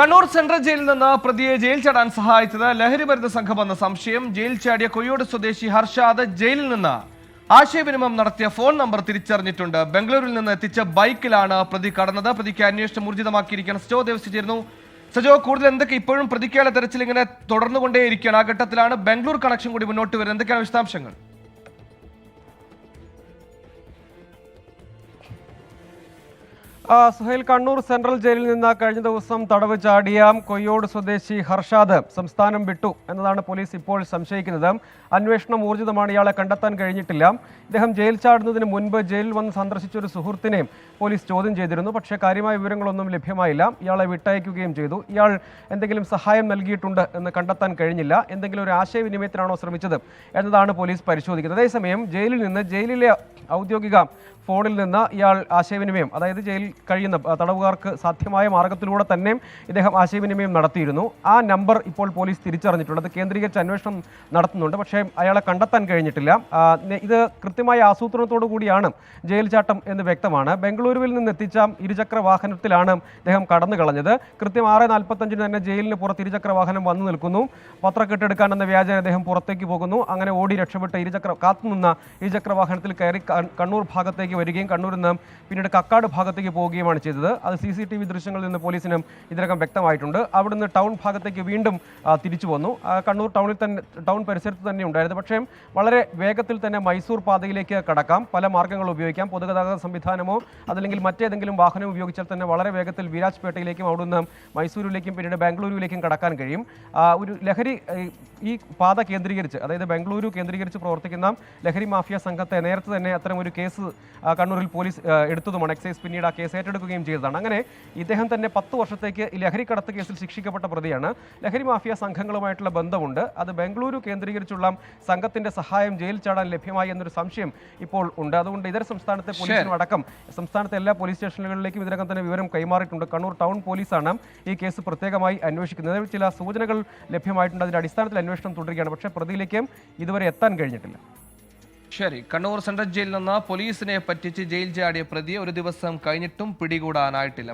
Kannur central ജയിലിൽ നിന്ന് പ്രതിയെ ജയിൽ ചാടാൻ സഹായിച്ചത് ലഹരി മരുന്ന് സംഘമെന്ന സംശയം. ജയിൽ ചാടിയ കൊയ്യോട് സ്വദേശി ഹർഷാദ് ജയിലിൽ നിന്ന് ആശയവിനിമയം നടത്തിയ ഫോൺ നമ്പർ തിരിച്ചറിഞ്ഞിട്ടുണ്ട്. ബംഗളൂരിൽ നിന്ന് എത്തിച്ച ബൈക്കിലാണ് പ്രതി കടന്നത്. പ്രതിക്ക് അന്വേഷണം ഊർജിതമാക്കിയിരിക്കുകയാണ്. സജോ ദേവസ് സജോ കൂടുതൽ എന്തൊക്കെ ഇപ്പോഴും പ്രതിക്കുള്ള തെരച്ചിൽ ഇങ്ങനെ തുടർന്നുകൊണ്ടേയിരിക്കുകയാണ്? ആ ഘട്ടത്തിലാണ് ബംഗളൂർ കണക്ഷൻ കൂടി മുന്നോട്ട് വരുന്നത്. എന്തൊക്കെയാണ് വിശദാംശങ്ങൾ? സുഹൈൽ കണ്ണൂർ സെൻട്രൽ ജയിലിൽ നിന്ന് കഴിഞ്ഞ ദിവസം തടവ് ചാടിയ കൊയ്യോട് സ്വദേശി ഹർഷാദ് സംസ്ഥാനം വിട്ടു എന്നതാണ് പോലീസ് ഇപ്പോൾ സംശയിക്കുന്നത്. അന്വേഷണം ഊർജിതമാണ് ഇയാളെ കണ്ടെത്താൻ കഴിഞ്ഞിട്ടില്ല. ഇദ്ദേഹം ജയിൽ ചാടുന്നതിന് മുൻപ് ജയിലിൽ വന്ന് സന്ദർശിച്ച ഒരു സുഹൃത്തിനെ പോലീസ് ചോദ്യം ചെയ്തിരുന്നു. പക്ഷേ കാര്യമായ വിവരങ്ങളൊന്നും ലഭ്യമായില്ല. ഇയാളെ വിട്ടയക്കുകയും ചെയ്തു. ഇയാൾ എന്തെങ്കിലും സഹായം നൽകിയിട്ടുണ്ട് എന്ന് കണ്ടെത്താൻ കഴിഞ്ഞില്ല. എന്തെങ്കിലും ഒരു ആശയവിനിമയത്തിനാണോ ശ്രമിച്ചത് എന്നതാണ് പോലീസ് പരിശോധിക്കുന്നത്. അതേസമയം ജയിലിൽ നിന്ന് ജയിലിലെ ഔദ്യോഗിക ഫോണിൽ നിന്ന് ഇയാൾ ആശയവിനിമയം അതായത് ജയിലിൽ കഴിയുന്ന തടവുകാർക്ക് സാധ്യമായ മാർഗത്തിലൂടെ തന്നെ ഇദ്ദേഹം ആശയവിനിമയം നടത്തിയിരുന്നു. ആ നമ്പർ ഇപ്പോൾ പോലീസ് തിരിച്ചറിഞ്ഞിട്ടുണ്ട്. അത് കേന്ദ്രീകരിച്ച് അന്വേഷണം നടത്തുന്നുണ്ട്. പക്ഷേ അയാളെ കണ്ടെത്താൻ കഴിഞ്ഞിട്ടില്ല. ഇത് കൃത്യമായ ആസൂത്രണത്തോടു കൂടിയാണ് ജയിൽ ചാട്ടം എന്ന് വ്യക്തമാണ്. ബംഗളൂരുവിൽ നിന്ന് എത്തിച്ച ഇരുചക്ര വാഹനത്തിലാണ് ഇദ്ദേഹം കടന്നു കളഞ്ഞത്. കൃത്യം ആറ് നാൽപ്പത്തഞ്ചിന് തന്നെ ജയിലിന് പുറത്ത് ഇരുചക്ര വാഹനം വന്നു നിൽക്കുന്നു. പത്രക്കെട്ടെടുക്കാൻ എന്ന വ്യാജന അദ്ദേഹം പുറത്തേക്ക് പോകുന്നു. അങ്ങനെ ഓടി രക്ഷപ്പെട്ട ഇരുചക്ര കാത്തുനിന്ന ഇരുചക്ര വാഹനത്തിൽ കയറി കണ്ണൂർ ഭാഗത്തേക്ക് വരികയും കണ്ണൂരിൽ നിന്ന് പിന്നീട് കക്കാട് ഭാഗത്തേക്ക് പോവുകയുമാണ് ചെയ്തത്. അത് സി സി ടി വി ദൃശ്യങ്ങളിൽ നിന്ന് പോലീസിനും ഇതിനകം വ്യക്തമായിട്ടുണ്ട്. അവിടുന്ന് ടൗൺ ഭാഗത്തേക്ക് വീണ്ടും തിരിച്ചു വന്നു. കണ്ണൂർ ടൗണിൽ തന്നെ ടൗൺ പരിസരത്ത് തന്നെ ഉണ്ടായിരുന്നു. പക്ഷേ വളരെ വേഗത്തിൽ തന്നെ മൈസൂർ പാതയിലേക്ക് കടക്കാം. പല മാർഗങ്ങൾ ഉപയോഗിക്കാം. പൊതുഗതാഗത സംവിധാനമോ അതല്ലെങ്കിൽ മറ്റേതെങ്കിലും വാഹനം ഉപയോഗിച്ചാൽ തന്നെ വളരെ വേഗത്തിൽ വിരാജ്പേട്ടയിലേക്കും അവിടുന്ന് മൈസൂരിലേക്കും പിന്നീട് ബാംഗ്ലൂരിലേക്കും കടക്കാൻ കഴിയും. ഒരു ലഹരി ഈ പാത കേന്ദ്രീകരിച്ച് അതായത് ബാംഗ്ലൂരു കേന്ദ്രീകരിച്ച് പ്രവർത്തിക്കുന്ന ലഹരി മാഫിയ സംഘത്തെ നേരത്തെ തന്നെ അത്തരം ഒരു കേസ് കണ്ണൂരിൽ പോലീസ് എടുത്തതുമാണ് എക്സൈസ് പിന്നീട് ആ കേസ് ഏറ്റെടുക്കുകയും ചെയ്തതാണ്. അങ്ങനെ ഇദ്ദേഹം തന്നെ പത്ത് വർഷത്തേക്ക് ഈ ലഹരി കടത്ത് കേസിൽ ശിക്ഷിക്കപ്പെട്ട പ്രതിയാണ്. ലഹരി മാഫിയ സംഘങ്ങളുമായിട്ടുള്ള ബന്ധമുണ്ട്. അത് ബംഗളൂരു കേന്ദ്രീകരിച്ചുള്ള സംഘത്തിന്റെ സഹായം ജയിൽ ചാടാൻ ലഭ്യമായി എന്നൊരു സംശയം ഇപ്പോൾ ഉണ്ട്. അതുകൊണ്ട് ഇതര സംസ്ഥാനത്തെ പോലീസിനും അടക്കം സംസ്ഥാനത്തെ എല്ലാ പോലീസ് സ്റ്റേഷനുകളിലേക്കും ഇതിനകം തന്നെ വിവരം കൈമാറിയിട്ടുണ്ട്. കണ്ണൂർ ടൗൺ പോലീസാണ് ഈ കേസ് പ്രത്യേകമായി അന്വേഷിക്കുന്നത്. ചില സൂചനകൾ ലഭ്യമായിട്ടുണ്ട്. അതിന്റെ അടിസ്ഥാനത്തിൽ അന്വേഷണം തുടരുകയാണ്. പക്ഷേ പ്രതിയിലേക്ക് ഇതുവരെ എത്താൻ കഴിഞ്ഞിട്ടില്ല. ശരി. കണ്ണൂർ സെൻട്രൽ ജയിലിൽ നിന്ന് പോലീസിനെ പറ്റിച്ച് ജയിൽ ചാടിയ പ്രതിയെ ഒരു ദിവസം കഴിഞ്ഞിട്ടും പിടികൂടാനായിട്ടില്ല.